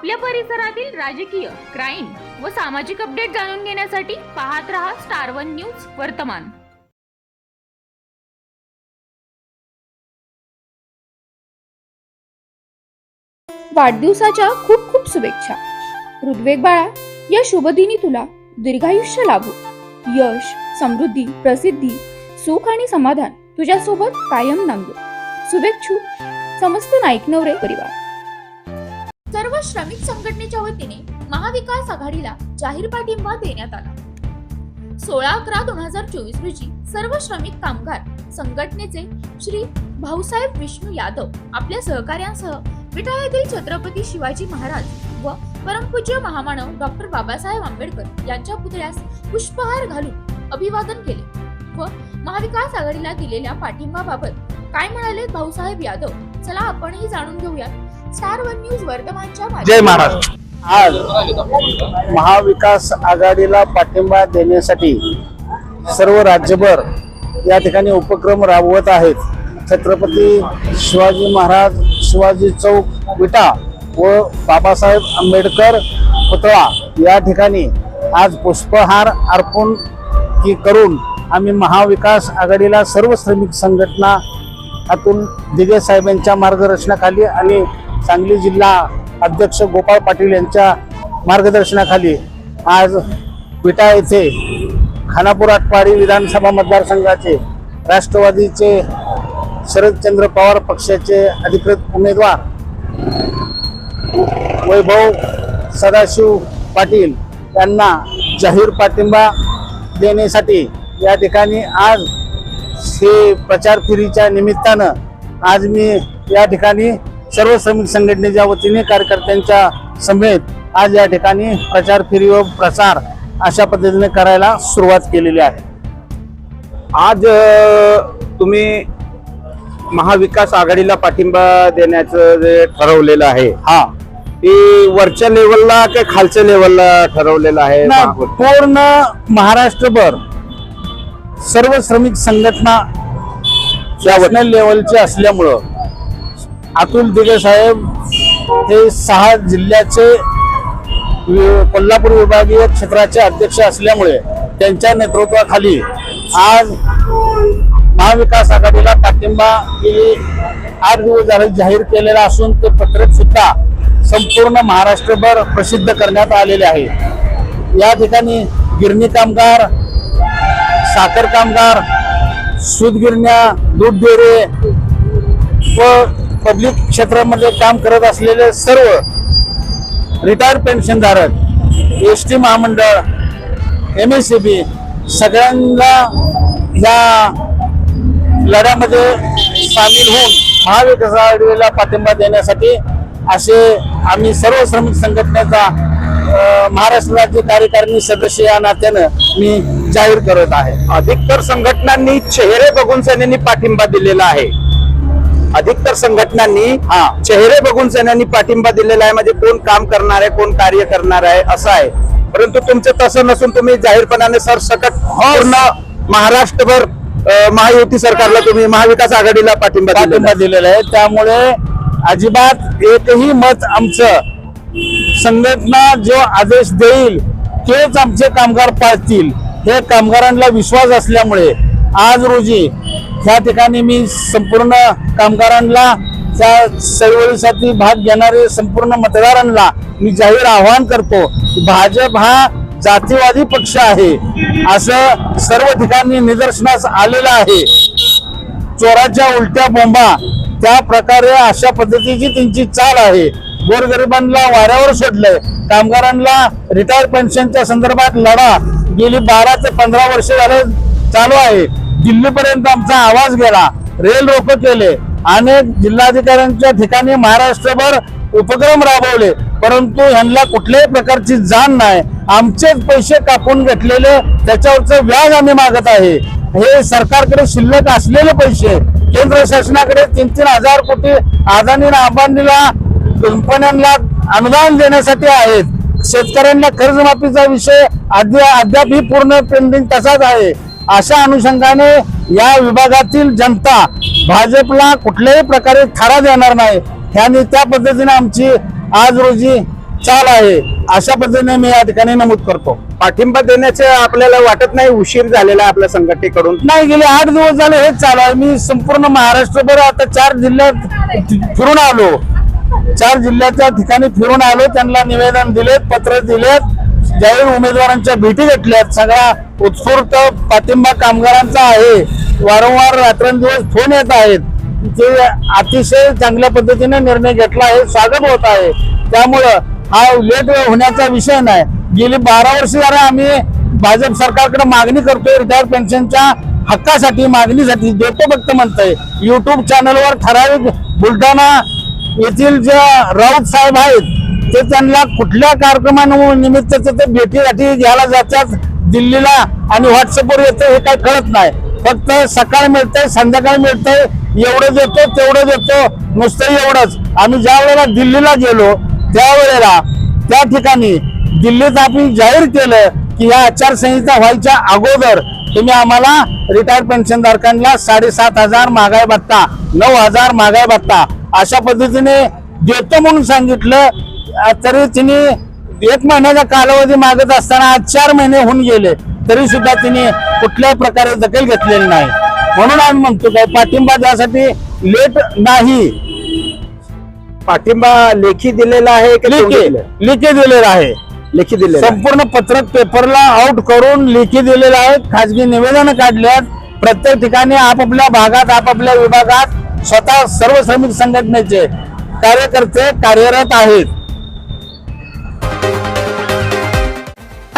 आपल्या परिसरातील राजकीय क्राईम व सामाजिक अपडेट जाणून घेण्यासाठी पाहत रहा स्टार वन न्यूज वर्तमान. वाढदिवसाच्या खूप खूप शुभेच्छा. ऋग्वेग बाळा या शुभदिनी तुला दीर्घायुष्य लाभो यश समृद्धी प्रसिद्धी सुख आणि समाधान तुझ्यासोबत कायम नांदो. शुभेच्छू. समस्त नाईकनवरे परिवार. सर्व श्रमिक संघटनेच्या वतीने महाविकास आघाडीला जाहीर पाठिंबा देण्यात आला. सोळा अकरा दोन हजार चोवीस रोजी सर्व श्रमिक कामगार संघटनेचे श्री भाऊसाहेब विष्णू यादव आपल्या सहकार्यांसह विटा येथील छत्रपती शिवाजी महाराज व परमपूज्य महामानव डॉक्टर बाबासाहेब आंबेडकर यांच्या पुतळ्यास पुष्पहार घालून अभिवादन केले व महाविकास आघाडीला दिलेल्या पाठिंबाबाबत काय म्हणाले भाऊसाहेब यादव? चला आपणही जाणून घेऊयात. स्टार वन न्यूज वर्धमानच्या जय महाराष्ट्र. आज महाविकास आघाडीला पाठिंबा देण्यासाठी सर्व राज्यभर या ठिकाणी उपक्रम राबवत आहेत. छत्रपती शिवाजी महाराज शिवाजी चौक विटा व बाबासाहेब आंबेडकर पुतळा या ठिकाणी आज पुष्पहार अर्पण की करून आम्ही महाविकास आघाडीला सर्व श्रमिक संघटना अतुल दिगे साहेबांच्या मार्गदर्शनाखाली आणि सांगली जिल्हा अध्यक्ष गोपाळ पाटील यांच्या मार्गदर्शनाखाली आज विटा येथे खानापूर आटपाडी विधानसभा मतदारसंघाचे राष्ट्रवादीचे शरदचंद्र पवार पक्षाचे अधिकृत उमेदवार वैभव सदाशिव पाटील यांना जाहीर पाठिंबा देण्यासाठी या ठिकाणी आज हे प्रचार फेरीच्या निमित्तानं आज मी या ठिकाणी सर्व श्रमिक संघटनेच्या वतीने कार्यकर्त्यांच्या समेत आज या ठिकाणी प्रचार फेरी व प्रसार अशा पद्धतीने करायला सुरुवात केलेली आहे. आज तुम्ही महाविकास आघाडीला पाठिंबा देण्याचं जे ठरवलेलं आहे हा. ते वरच्या लेवलला का खालच्या लेवलला ठरवलेलं आहे? पूर्ण महाराष्ट्रभर सर्व श्रमिक संघटना नॅशनल लेवलचे असल्यामुळं अतुल दिगे साहेब हे सहा जिल्ह्याचे कोल्हापूर विभागीय क्षेत्राचे अध्यक्ष असल्यामुळे त्यांच्या नेतृत्वाखाली आज महाविकास आघाडीला पाठिंबा गेली आठ दिवस झाले जाहीर केलेला असून ते पत्रक सुद्धा संपूर्ण महाराष्ट्रभर प्रसिद्ध करण्यात आलेले आहे. या ठिकाणी गिरणी कामगार साखर कामगार सूतगिरण्या दूध डेरे व पब्लिक क्षेत्रामध्ये काम करत असलेले सर्व रिटायर्ड पेन्शनधारक एस टी महामंडळ एम एस सी बी सगळ्यांना या लढ्यामध्ये सामील होऊन महाविकास आघाडीला पाठिंबा देण्यासाठी असे आम्ही सर्व श्रमिक संघटनेचा महाराष्ट्र राज्य कार्यकारिणी सदस्य या नात्यानं मी जाहीर करत आहे. अधिकतर संघटनांनी चेहरे बघून सेनेनी पाठिंबा दिलेला आहे. अधिकतर संघटनांनी हा. चेहरे बघून सेनानी पाठिंबा दिलेला आहे. म्हणजे कोण काम करणार आहे कोण कार्य करणार आहे असं आहे. परंतु तुमचं तसं नसून तुम्ही जाहीरपणाने सरसकट पूर्ण महाराष्ट्रभर महायुती सरकारला तुम्ही महाविकास आघाडीला पाठिंबा पाठिंबा दिलेला आहे. त्यामुळे अजिबात एकही मत आमचं संघटना जो आदेश देईल तेच आमचे कामगार पाळतील. हे कामगारांना विश्वास असल्यामुळे आज रोजी या ठिकाणी मी संपूर्ण कामगारांना त्या चळवळीसाठी भाग घेणारे संपूर्ण मतदारांना मी जाहीर आवाहन करतो भाजप हा जातीवादी पक्ष आहे. असं सर्व ठिकाणी निदर्शनास आलेलं आहे. चोराच्या उलट्या बोंबा त्या प्रकारे अशा पद्धतीची त्यांची चाल आहे. गोरगरिबांना वाऱ्यावर सोडलंय. कामगारांना रिटायर पेन्शनच्या संदर्भात लढा गेली बारा ते पंधरा वर्ष झालं चालू आहे. दिल्लीपर्यंत आमचा आवाज गेला. रेल रोको केले. अनेक जिल्हाधिकाऱ्यांच्या ठिकाणी महाराष्ट्रभर उपक्रम राबवले. परंतु ह्यांना कुठल्याही प्रकारची जाण नाही. आमचेच पैसे कापून घेतलेले त्याच्यावरचं व्याज आम्ही मागत आहे. हे सरकारकडे शिल्लक असलेले पैसे केंद्र शासनाकडे तीन तीन हजार कोटी अदानी अंबानीला कंपन्यांना अनुदान देण्यासाठी आहेत. शेतकऱ्यांना कर्जमाफीचा विषय अद्याप अद्यापही पूर्ण पेंडिंग तसाच आहे. अशा अनुषंगाने या विभागातील जनता भाजपला कुठल्याही प्रकारे थारा देणार नाही. ह्याने त्या पद्धतीने आमची आज रोजी चाल आहे. अशा पद्धतीने मी या ठिकाणी नमूद करतो. पाठिंबा देण्याचे आपल्याला वाटत नाही? उशीर झालेला आपल्या संघटनेकडून? नाही गेले आठ दिवस झाले हेच चालू आहे. मी संपूर्ण महाराष्ट्रभर आता चार जिल्ह्यात फिरून आलो. चार जिल्ह्याच्या ठिकाणी फिरून आलो. त्यांना निवेदन दिलेत पत्र दिलेत. जाहीर उमेदवारांच्या भेटी घेतल्यात सगळा उत्स्फूर्त पाठिंबा कामगारांचा आहे. वारंवार रात्रंदिवस फोन येत आहेत. ते अतिशय चांगल्या पद्धतीने निर्णय घेतला आहे स्वागत होत आहे. त्यामुळं हा लेट होण्याचा विषय नाही. गेली बारा वर्ष जरा आम्ही भाजप सरकारकडे मागणी करतोय रिटायर पेन्शनच्या हक्कासाठी मागणीसाठी देतो फक्त म्हणतोय युट्यूब चॅनलवर ठराविक बुलढाणा येथील जे राऊत साहेब आहेत ते त्यांना कुठल्या कार्यक्रमानिमित्त ते भेटीसाठी घ्यायला जातात दिल्लीला आणि व्हॉट्सअपवर येतं हे काही कळत नाही. फक्त सकाळ मिळतंय संध्याकाळ मिळतंय एवढं देतो तेवढं देतो नुसतं एवढंच. आम्ही ज्या वेळेला दिल्लीला गेलो त्यावेळेला त्या ठिकाणी दिल्लीत आम्ही जाहीर केलं की या आचारसंहिता व्हायच्या अगोदर तुम्ही आम्हाला रिटायर्ड पेन्शन धारकांना साडेसात हजार महागाई भत्ता नऊ हजार महागाई भत्ता अशा पद्धतीने देतो म्हणून सांगितलं तरी तिने एक महिन्याचा कालावधी मागत असताना आज चार महिने होऊन गेले तरी सुद्धा तिने कुठल्याही प्रकारे दखल घेतलेली नाही. म्हणून आम्ही म्हणतो काय पाठिंबा द्यासाठी लेट नाही. पाठिंबा लेखी दिलेला आहे की लिखी दिलेलं आहे? लेखी दिलेला आहे. संपूर्ण पत्रक पेपरला आउट करून लेखी दिलेलं आहे. खाजगी निवेदन काढल्यात. प्रत्येक ठिकाणी आपापल्या भागात आपापल्या विभागात स्वतः सर्व श्रमिक संघटनेचे कार्यकर्ते कार्यरत आहेत.